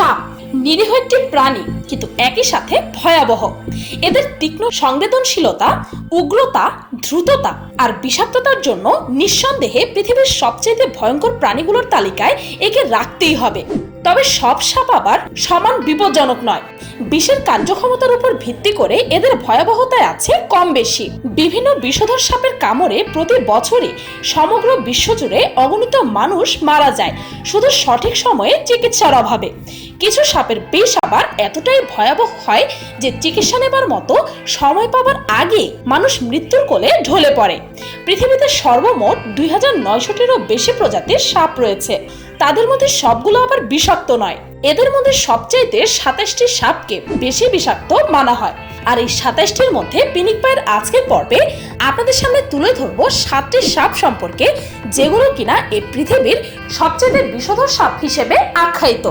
সাপ, নিরীহ একটি প্রাণী, কিন্তু একই সাথে ভয়াবহ। এদের তীক্ষ্ণ সংবেদনশীলতা, উগ্রতা, দ্রুততা আর বিষাক্ততার জন্য নিঃসন্দেহে পৃথিবীর সবচেয়ে ভয়ঙ্কর প্রাণীগুলোর তালিকায় একে রাখতেই হবে। তবে সব সাপ আবার সমান বিপজ্জনক নয়। বিষের কার্যক্ষমতার উপর ভিত্তি করে এদের ভয়াবহতায় আছে কম বেশি। বিভিন্ন বিষধর সাপের কামড়ে প্রতি বছরই সমগ্র বিশ্বজুড়ে অগণিত মানুষ মারা যায়, শুধু সঠিক সময়ে চিকিৎসার অভাবে। কিছু সাপের বিষ আবার এতটাই ভয়াবহ হয় যে চিকিৎসা নেবার মতো সময় পাবার আগে মানুষ মৃত্যুর কোলে ঢলে পড়ে। পৃথিবীতে সর্বমোট দুই হাজার নয়শোটিরও বেশি প্রজাতির সাপ রয়েছে। তাদের মধ্যে সবগুলো আবার বিষাক্ত নয়। এদের মধ্যে সবচাইতে সাতাশটি সাপকে বেশি বিষাক্ত মানা হয়। আর এই সাতাশটির মধ্যে পিনিক পায়ের আজকের পর্বে আপনাদের সামনে তুলে ধরবো সাতটি সাপ সম্পর্কে, যেগুলো কিনা এই পৃথিবীর সবচেয়ে বিষধর সাপ হিসেবে আখ্যায়িত।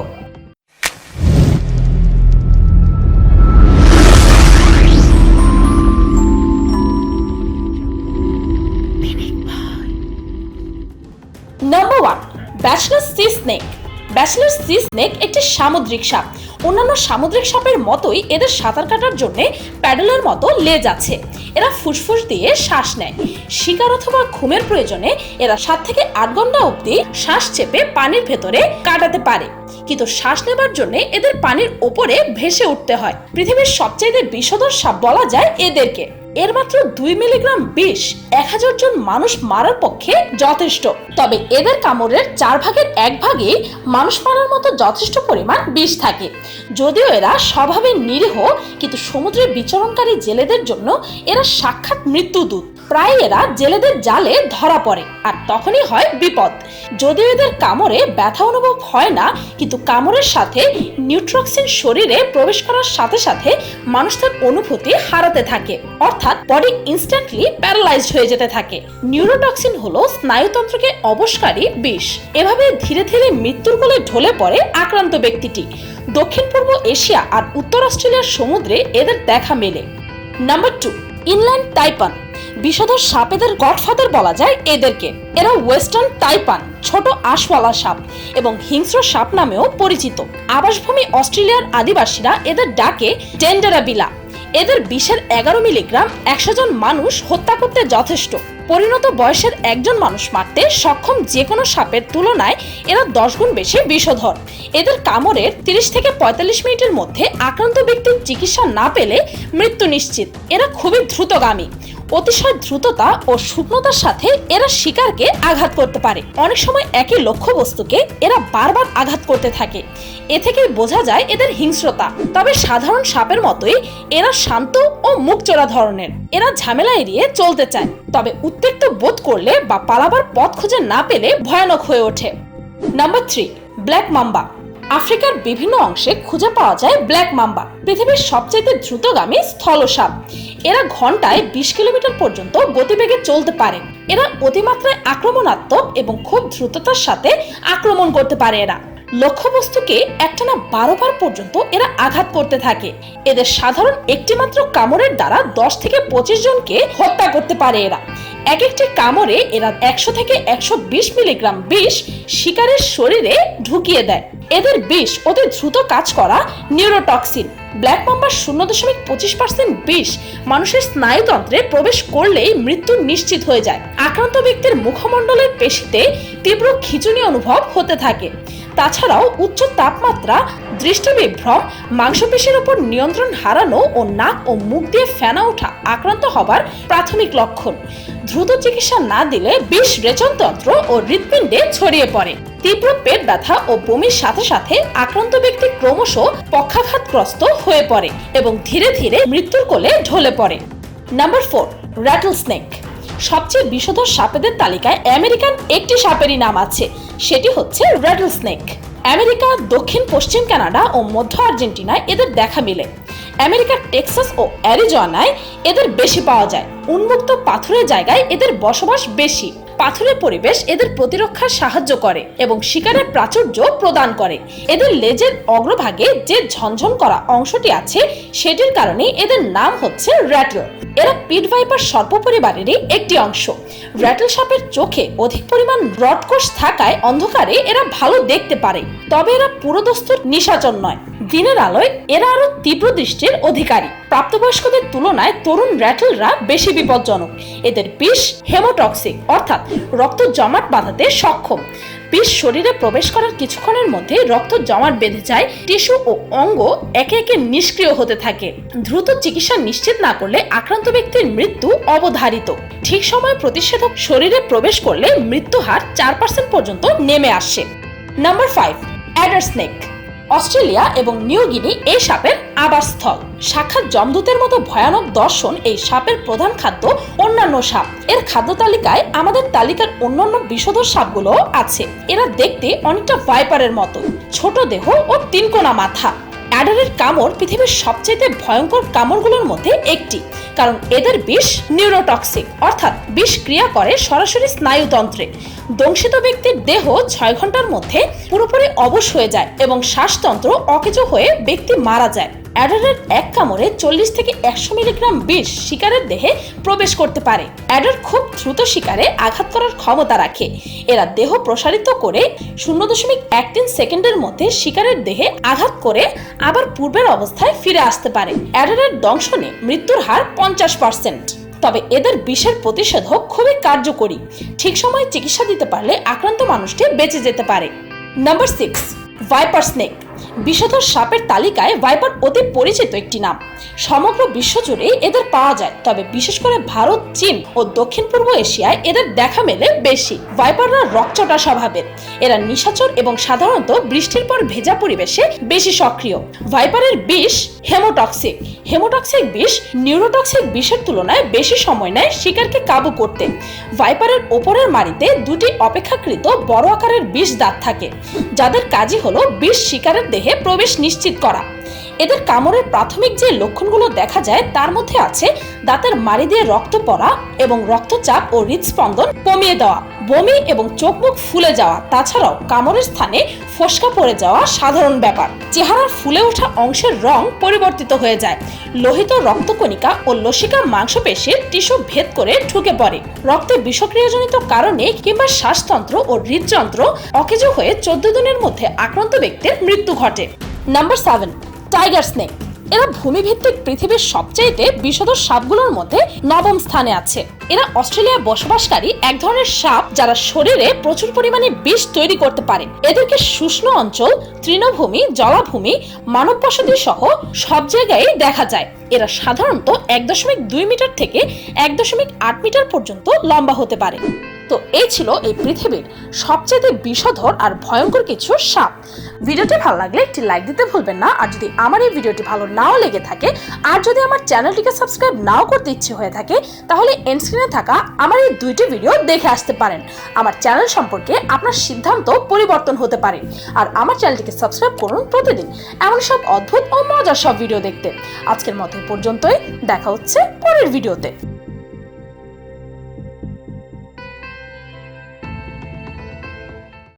Bachelor sea snake bachelor sea snake একটি সামুদ্রিক সাপ। অন্যান্য সামুদ্রিক সাপের মতোই এদের সাঁতার কাটার জন্য প্যাডেলের মতো লেজ আছে। এরা ফুসফুস দিয়ে শ্বাস নেয়। শিকার অথবা ঘুমের প্রয়োজনে এরা সাত থেকে আট ঘণ্টা অবধি শ্বাস চেপে পানির ভেতরে কাটাতে পারে। কিন্তু শ্বাস নেবার জন্য এদের পানির ওপরে ভেসে উঠতে হয়। পৃথিবীর সবচেয়ে বিষধর সাপ বলা যায় এদেরকে। এর মাত্র দুই মিলিগ্রাম বিষ এক হাজার জন মানুষ মারার পক্ষে যথেষ্ট। তবে এদের কামড়ের চার ভাগের এক ভাগে মানুষ মারার মতো যথেষ্ট পরিমাণ বিষ থাকে। যদিও এরা স্বভাবে নিরীহ, কিন্তু সমুদ্রে বিচরণকারী জেলেদের জন্য এরা সাক্ষাৎ মৃত্যুদূত। প্রায় এরা জেলেদের জালে ধরা পড়ে, আর তখনই হয় বিপদ। যদিও এদের কামড়ে ব্যথা অনুভব হয় না, কিন্তু কামড়ের সাথে নিউট্রক্সিন শরীরে প্রবেশ করার সাথে সাথে মানুষ তার অনুভূতি হারাতে থাকে। অর্থাৎ বডি ইনস্ট্যান্টলি প্যারালাইজড হয়ে যেতে থাকে। নিউরোটক্সিন হলো স্নায়ুতন্ত্রকে অবশকারী বিষ। এভাবে ধীরে ধীরে মৃত্যুর কোলে ঢলে পড়ে আক্রান্ত ব্যক্তিটি। দক্ষিণ পূর্ব এশিয়া আর উত্তর অস্ট্রেলিয়ার সমুদ্রে এদের দেখা মেলে। Number two, inland taipan. বিষধর সাপেদের গডফাদার বলা যায় এদেরকে। এরা ওয়েস্টার্ন টাইপান ছোট আশওয়ালা সাপ এবং হিংস্র সাপ নামেও পরিচিত। আবাসভূমি অস্ট্রেলিয়ার আদিবাসীরা এদের ডাকে ডেন্ডারাবিলা। এদের বিষের এগারো মিলিগ্রাম একশো জন মানুষ হত্যা করতে যথেষ্ট। পরিণত বয়সের একজন মানুষ মারতে সক্ষম যে কোনো সাপের তুলনায় এরা দশ গুণ বেশি বিষধর। এদের কামড়ের তিরিশ থেকে পঁয়তাল্লিশ মিনিটের মধ্যে আক্রান্ত ব্যক্তির চিকিৎসা না পেলে মৃত্যু নিশ্চিত। এরা খুবই দ্রুতগামী। অতিশয় দ্রুততা ও শুকনতার সাথে এরা শিকারকে আঘাত করতে পারে। অনেক সময় একই লক্ষ্যবস্তুকে এরা বারবার আঘাত করতে থাকে। এ থেকেই বোঝা যায় এদের হিংস্রতা। তবে সাধারণ সাপের মতোই এরা শান্ত ও মুখ মুখচোরা ধরনের। এরা ঝামেলা এড়িয়ে চলতে চায়, তবে উত্তেক্ত বোধ করলে বা পালাবার পথ খুঁজে না পেলে ভয়ানক হয়ে ওঠে। Number three, black mamba. আফ্রিকার বিভিন্ন অংশে খুঁজে পাওয়া যায় ব্ল্যাক মাম্বা, পৃথিবীর সবচেয়ে দ্রুতগামী স্থলসাপ। এরা ঘন্টায় বিশ কিলোমিটার পর্যন্ত গতিবেগে চলতে পারে। এরা অতিমাত্রায় আক্রমণাত্মক এবং খুব দ্রুততার সাথে আক্রমণ করতে পারে এরা। লক্ষ্যবস্তুকে একটানা বারো বার পর্যন্ত এরা আঘাত করতে থাকে। এদের সাধারণ একটি মাত্র কামড়ের দ্বারা দশ থেকে পঁচিশ জনকে হত্যা করতে পারে এরা। এক একটি কামড়ে এরা একশো থেকে একশো বিশ মিলিগ্রাম বিষ শিকারের শরীরে ঢুকিয়ে দেয়। এদের বিষ অতি দ্রুত কাজ করা নিউরোটক্সিন। ব্ল্যাক মাম্বার শূন্য দশমিক পঁচিশ পার্সেন্ট বিষ মানুষের স্নায়ুতন্ত্রে প্রবেশ করলেই মৃত্যু নিশ্চিত হয়ে যায়। আক্রান্ত ব্যক্তির মুখমণ্ডলের পেশিতে তীব্র খিচুনি অনুভব হতে থাকে। তাছাড়াও উচ্চ তাপমাত্রা, দৃষ্টিবিভ্রম, মাংসপেশির উপর নিয়ন্ত্রণ হারানো ও নাক ও মুখ দিয়ে ফেনা ওঠা আক্রান্ত হবার প্রাথমিক লক্ষণ। দ্রুত চিকিৎসা না দিলে বিষ রেচনতন্ত্র ও হৃৎপিণ্ডে ছড়িয়ে পড়ে। তীব্র পেট ব্যথা ও বমির সাথে সাথে আক্রান্ত ব্যক্তি ক্রমশ পক্ষাঘাতগ্রস্ত হয়ে পড়ে এবং ধীরে ধীরে মৃত্যুর কোলে ঢলে পড়ে। নাম্বার ফোর র্যাটল স্নেক সবচেয়ে বিষধর সাপেদের তালিকায় আমেরিকান একটি সাপেরই নাম আছে, সেটি হচ্ছে র্যাটল স্নেক আমেরিকা, দক্ষিণ, পশ্চিম কানাডা ও মধ্য আর্জেন্টিনায় এদের দেখা মিলে। আমেরিকার টেক্সাস ও অ্যারিজোনায় এদের বেশি পাওয়া যায়। উন্মুক্ত পাথুরের জায়গায় এদের বসবাস বেশি। পাথুরে পরিবেশ এদের প্রতিরক্ষার সাহায্য করে এবং শিকারের প্রাচুর্য প্রদান করে। এদের লেজের অগ্রভাগে যে ঝনঝন করা অংশটি আছে, সেটির কারণে এদের নাম হচ্ছে র্যাটল এরা পিট ভাইপার সর্প পরিবারেরই একটি অংশ। র্যাটেল সাপের চোখে অধিক পরিমাণ রডকোষ থাকায় অন্ধকারে এরা ভালো দেখতে পারে। তবে এরা পুরোদস্তুর নিশাচর নয়। দিনের আলোয় এরা আরও তীব্র দৃষ্টির অধিকারী। প্রাপ্তবয়স্কদের তুলনায় তরুণ র্যাটেলরা বেশি বিপজ্জনক। এদের বিষ হেমোটক্সিক, অর্থাৎ রক্ত জমাট বাঁধাতে সক্ষম। বিষ শরীরে প্রবেশ করার কিছুক্ষণের মধ্যে রক্ত জমাট বেঁধে যায়, টিস্যু ও অঙ্গ একে একে নিষ্ক্রিয় হতে থাকে। দ্রুত চিকিৎসা নিশ্চিত না করলে আক্রান্ত ব্যক্তির মৃত্যু অবধারিত। ঠিক সময় প্রতিষেধক শরীরে প্রবেশ করলে মৃত্যু হার চার পার্সেন্ট পর্যন্ত নেমে আসে। Number five adder snake Australia এবং নিউ গিনি এই সাপের আবাসস্থল। সাক্ষাৎ জমদূতের মতো ভয়ানক দর্শন এই সাপের প্রধান খাদ্য অন্যান্য সাপ। এর খাদ্য তালিকায় আমাদের তালিকার অন্যান্য বিষধর সাপগুলো আছে। এরা দেখতে অনেকটা ভাইপারের মতো। ছোট দেহ ও তিনকোনা মাথা। অ্যাডারের কামড় পৃথিবীর সবচেয়ে ভয়ঙ্কর কামড়গুলোর মধ্যে একটি। কারণ এদের বিষ নিউরোটক্সিক অর্থাৎ বিষ ক্রিয়া করে সরাসরি স্নায়ুতন্ত্রে। দংশিত ব্যক্তির দেহ ছয় ঘণ্টার মধ্যে পুরোপুরি অবশ হয়ে যায় এবং শ্বাসতন্ত্র অকেজো হয়ে ব্যক্তি মারা যায়। অ্যাডারের এক কামড়ে চল্লিশ থেকে একশো মিলিগ্রাম বিষ শিকারের দেহে প্রবেশ করতে পারে। অ্যাডার খুব দ্রুত শিকারে আঘাত করার ক্ষমতা রাখে। এরা দেহ প্রসারিত করে শূন্য দশমিক এক তিন সেকেন্ডের মধ্যে শিকারের দেহে আঘাত করে আবার পূর্বের অবস্থায় ফিরে আসতে পারে। অ্যাডারের দংশনে মৃত্যুর হার পঞ্চাশ পার্সেন্ট। তবে এদের বিষের প্রতিষেধক খুবই কার্যকরী। ঠিক সময়ে চিকিৎসা দিতে পারলে আক্রান্ত মানুষটি বেঁচে যেতে পারে। Number six, viper snake. বিষধর সাপের তালিকায় ভাইপার অতি পরিচিত একটি নাম। সমগ্র বিশ্ব জুড়ে এদের পাওয়া যায়, তবে বিশেষ করে ভারত, চীন ও দক্ষিণ পূর্ব এশিয়ায় এদের দেখা মেলে বেশি। ভাইপাররা রকচটা স্বভাবের। এরা নিশাচর এবং সাধারণত বৃষ্টির পর ভেজা পরিবেশে বেশি সক্রিয়। ভাইপারের বিষ হেমোটক্সিক। হেমোটক্সিক বিষ নিউরোটক্সিক বিষের তুলনায় বেশি সময় নেয় শিকারকে কাবু করতে। ভাইপারের ওপরের মাড়িতে দুটি অপেক্ষাকৃত বড় আকারের বিষ দাঁত থাকে, যাদের কাজই হলো বিষ শিকারের দেহে প্রবেশ নিশ্চিত করা। এদের কামড়ের প্রাথমিক যে লক্ষণগুলো দেখা যায়, তার মধ্যে আছে দাঁতের মাড়ি দিয়ে রক্ত পড়া এবং রক্তচাপ ও হৃদস্পন্দন কমিয়ে দেওয়া, বমি এবং চোখ মুখ ফুলে যাওয়া, তাছাড়াও কামড়ের স্থানে ফসকা পড়ে যাওয়া সাধারণ ব্যাপার। চেহারার ফুলে ওঠা অংশের রং পরিবর্তিত হয়ে যায়। লোহিত রক্তকণিকা ও লসিকা মাংসপেশির টিস্যু ভেদ করে ঢুকে পড়ে। রক্তে বিষক্রিয়াজনিত কারণে কিংবা শ্বাসতন্ত্র ও হৃদযন্ত্র অকেজো হয়ে চোদ্দ দিনের মধ্যে আক্রান্ত ব্যক্তির মৃত্যু ঘটে। নাম্বার সেভেন টাইগার স্নেক এরা ভূমিভিত্তিক পৃথিবীর সবচাইতে বিষধর সাপগুলোর মধ্যে নবম স্থানে আছে। এরা অস্ট্রেলিয়ায় বসবাসকারী এক ধরনের সাপ যারা শরীরে প্রচুর পরিমাণে বিষ তৈরি করতে পারে। এদেরকে শুষ্ণ অঞ্চল, তৃণভূমি, জলাভূমি মানব বসতি সহ সব জায়গায় দেখা যায়। এরা সাধারণত এক দশমিক দুই মিটার থেকে এক দশমিক আট মিটার পর্যন্ত লম্বা হতে পারে। তো এই ছিল এই পৃথিবীর সবচেয়ে বিষধর আর ভয়ঙ্কর কিছু সাপ। ভিডিওটি ভালো লাগলে একটি লাইক দিতে ভুলবেন না, আর যদি আমার এই ভিডিওটি ভালো নাও লেগে থাকে, আর যদি আমার চ্যানেলটিকে সাবস্ক্রাইব নাও করতে ইচ্ছে হয়ে থাকে, তাহলে এনস্ক্রিনে থাকা আমার এই দুইটি ভিডিও দেখে আসতে পারেন। আমার চ্যানেল সম্পর্কে আপনার সিদ্ধান্ত পরিবর্তন হতে পারে, আর আমার চ্যানেলটিকে সাবস্ক্রাইব করুন প্রতিদিন এমন সব অদ্ভুত ও মজার সব ভিডিও দেখতে। আজকের মতো পর্যন্তই, দেখা হচ্ছে পরের ভিডিওতে।